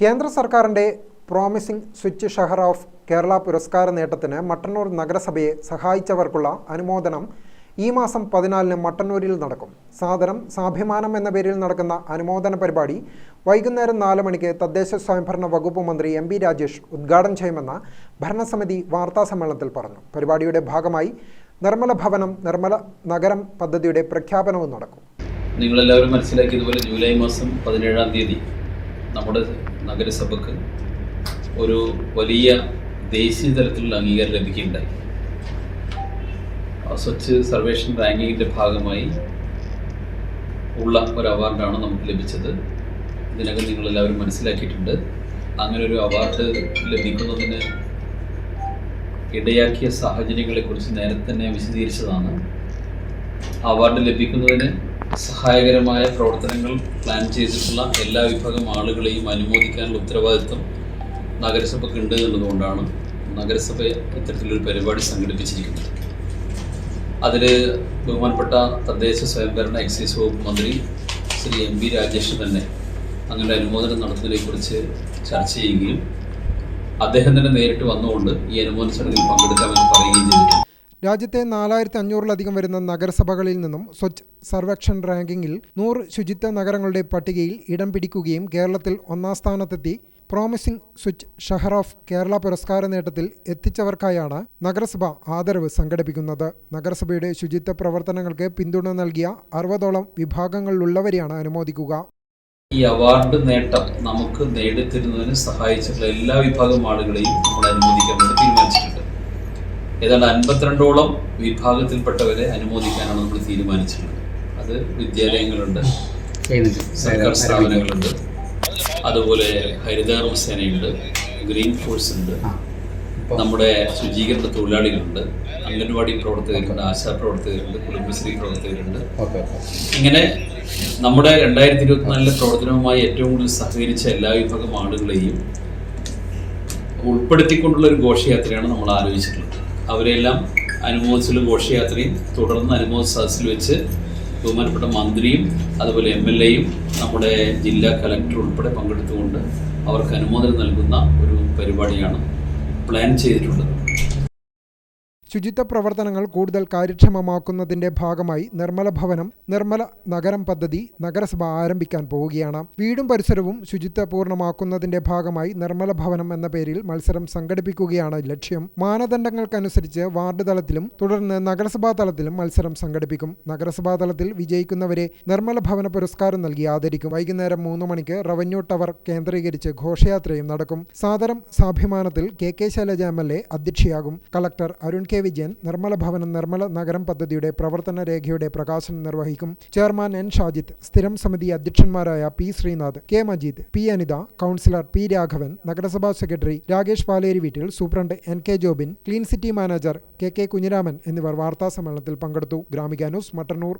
കേന്ദ്ര സർക്കാരിന്റെ promising Swachh Shahar of Kerala പുരസ്കാര നേട്ടത്തിന് മട്ടന്നൂർ നഗരസഭയെ സഹായിച്ചവർക്കുള്ള അനുമോദനം ഈ മാസം പതിനാലിന് മട്ടന്നൂരിൽ നടക്കും. സാദരം സാഭിമാനം എന്ന പേരിൽ നടക്കുന്ന അനുമോദന പരിപാടി വൈകുന്നേരം നാല് മണിക്ക് തദ്ദേശ സ്വയംഭരണ വകുപ്പ് മന്ത്രി എം പി രാജേഷ് ഉദ്ഘാടനം ചെയ്യുമെന്ന് ഭരണസമിതി വാർത്താസമ്മേളനത്തിൽ പറഞ്ഞു. പരിപാടിയുടെ ഭാഗമായി നിർമ്മല ഭവനം നിർമ്മല നഗരം പദ്ധതിയുടെ പ്രഖ്യാപനവും നടക്കും. നിങ്ങളെല്ലാവരും മനസ്സിലാക്കിയതുപോലെ ജൂലൈ മാസം പതിനേഴാം തീയതി നമ്മുടെ നഗരസഭയ്ക്ക് ഒരു വലിയ ദേശീയ തലത്തിലുള്ള അംഗീകാരം ലഭിക്കുകയുണ്ടായി. സ്വച്ഛ് സർവേഷൻ റാങ്കിങ്ങിന്റെ ഭാഗമായി ഉള്ള ഒരു അവാർഡാണ് നമുക്ക് ലഭിച്ചത്. ഇതിനകം നിങ്ങളെല്ലാവരും മനസ്സിലാക്കിയിട്ടുണ്ട്. അങ്ങനെ ഒരു അവാർഡ് ലഭിക്കുന്നതിന് ഇടയാക്കിയ സാഹചര്യങ്ങളെക്കുറിച്ച് നേരത്തെ തന്നെ വിശദീകരിച്ചതാണ്. അവാർഡ് ലഭിക്കുന്നതിന് സഹായകരമായ പ്രവർത്തനങ്ങൾ പ്ലാൻ ചെയ്തിട്ടുള്ള എല്ലാ വിഭാഗം ആളുകളെയും അനുമോദിക്കാനുള്ള ഉത്തരവാദിത്വം നഗരസഭയ്ക്ക് ഉണ്ട് എന്നുള്ളതുകൊണ്ടാണ് നഗരസഭ ഇത്തരത്തിലൊരു പരിപാടി സംഘടിപ്പിച്ചിരിക്കുന്നത്. അതിൽ ബഹുമാനപ്പെട്ട തദ്ദേശ സ്വയംഭരണ എക്സൈസ് വകുപ്പ് മന്ത്രി ശ്രീ എം വി രാജേഷ് തന്നെ അങ്ങനെ അനുമോദനം നടത്തുന്നതിനെക്കുറിച്ച് ചർച്ച ചെയ്യുകയും അദ്ദേഹം തന്നെ നേരിട്ട് വന്നുകൊണ്ട് ഈ അനുമോദന ചടങ്ങിൽ പങ്കെടുക്കാമെന്ന് പറയുകയും ചെയ്തിട്ടുണ്ട്. രാജ്യത്തെ നാലായിരത്തി അഞ്ഞൂറിലധികം വരുന്ന നഗരസഭകളിൽ നിന്നും സ്വച്ഛ് സർവേക്ഷൻ റാങ്കിങ്ങിൽ നൂറ് ശുചിത്വ നഗരങ്ങളുടെ പട്ടികയിൽ ഇടം പിടിക്കുകയും കേരളത്തിൽ ഒന്നാം സ്ഥാനത്തെത്തി പ്രോമിസിംഗ് സ്വിച്ച് ഷഹർ ഓഫ് കേരള പുരസ്കാര നേട്ടത്തിൽ എത്തിച്ചവർക്കായാണ് നഗരസഭ ആദരവ് സംഘടിപ്പിക്കുന്നത്. നഗരസഭയുടെ ശുചിത്വ പ്രവർത്തനങ്ങൾക്ക് പിന്തുണ നൽകിയ അറുപതോളം വിഭാഗങ്ങളിലുള്ളവരെയാണ് അനുമോദിക്കുക. ഈ അവാർഡ് നേട്ടം നമുക്ക് നേടിത്തരുന്നതിന് സഹായിച്ചിട്ടുള്ള എല്ലാ വിഭാഗം ആളുകളെയും നമ്മൾ അനുമോദിക്കാൻ ഏതാണ്ട് അൻപത്തിരണ്ടോളം വിഭാഗത്തിൽപ്പെട്ടവരെ അനുമോദിക്കാനാണ് നമ്മൾ തീരുമാനിച്ചിട്ടുള്ളത്. അത് വിദ്യാലയങ്ങളുണ്ട് സർക്കാർ സ്ഥാപനങ്ങളുണ്ട് അതുപോലെ ഹരിതകർമ്മ സേനയുണ്ട് ഗ്രീൻ ഫോഴ്സ് ഉണ്ട് നമ്മുടെ ശുചീകരണ തൊഴിലാളികളുണ്ട് അംഗൻവാടി പ്രവർത്തകരുണ്ട് ആശാ പ്രവർത്തകരുണ്ട് കുടുംബശ്രീ പ്രവർത്തകരുണ്ട് ഇങ്ങനെ നമ്മുടെ രണ്ടായിരത്തി ഇരുപത്തിനാലിലെ പ്രവർത്തനവുമായി ഏറ്റവും കൂടുതൽ സഹകരിച്ച എല്ലാ വിഭാഗം ആളുകളെയും ഉൾപ്പെടുത്തിക്കൊണ്ടുള്ള ഒരു ഘോഷയാത്രയാണ് നമ്മൾ ആലോചിച്ചിട്ടുള്ളത്. അവരെല്ലാം അനുമോദിച്ചുള്ള ഘോഷയാത്രയും തുടർന്ന് അനുമോദ സദസ്സിൽ വെച്ച് ബഹുമാനപ്പെട്ട മന്ത്രിയും അതുപോലെ എം എൽ എയും നമ്മുടെ ജില്ലാ കലക്ടർ ഉൾപ്പെടെ പങ്കെടുത്തുകൊണ്ട് അവർക്ക് അനുമോദനം നൽകുന്ന ഒരു പരിപാടിയാണ് പ്ലാൻ ചെയ്തിട്ടുള്ളത്. ശുചിത്വ പ്രവർത്തനങ്ങൾ കൂടുതൽ കാര്യക്ഷമമാക്കുന്നതിന്റെ ഭാഗമായി നിർമ്മല ഭവനം നിർമ്മല നഗരം പദ്ധതി നഗരസഭ ആരംഭിക്കാൻ പോവുകയാണ്. വീടും പരിസരവും ശുചിത്വപൂർണമാക്കുന്നതിന്റെ ഭാഗമായി നിർമ്മല ഭവനം എന്ന പേരിൽ മത്സരം സംഘടിപ്പിക്കുകയാണ് ലക്ഷ്യം. മാനദണ്ഡങ്ങൾക്കനുസരിച്ച് വാർഡ് തലത്തിലും തുടർന്ന് നഗരസഭാ തലത്തിലും മത്സരം സംഘടിപ്പിക്കും. നഗരസഭാ തലത്തിൽ വിജയിക്കുന്നവരെ നിർമ്മല ഭവന പുരസ്കാരം നൽകി ആദരിക്കും. വൈകുന്നേരം മൂന്ന് മണിക്ക് റവന്യൂ ടവർ കേന്ദ്രീകരിച്ച് ഘോഷയാത്രയും നടക്കും. സാദരം സാഭിമാനത്തിൽ K K Shailaja M L A അധ്യക്ഷയാകും. Collector Arun K Vijayan Nirmala ഭവനം നിർമ്മല നഗരം പദ്ധതിയുടെ പ്രവർത്തന രേഖയുടെ പ്രകാശനം നിർവഹിക്കും. ചെയർമാൻ എൻ ഷാജിത്ത് സ്ഥിരം സമിതി അധ്യക്ഷന്മാരായ P Sreenath K Majeed P Anitha councillor P Raghavan നഗരസഭാ സെക്രട്ടറി രാകേഷ് പാലേരി വീട്ടിൽ superintendent N K Jobin clean city manager K K Kunhiraman എന്നിവർ വാർത്താസമ്മേളനത്തിൽ പങ്കെടുത്തു. ഗ്രാമിക ന്യൂസ് മട്ടന്നൂർ.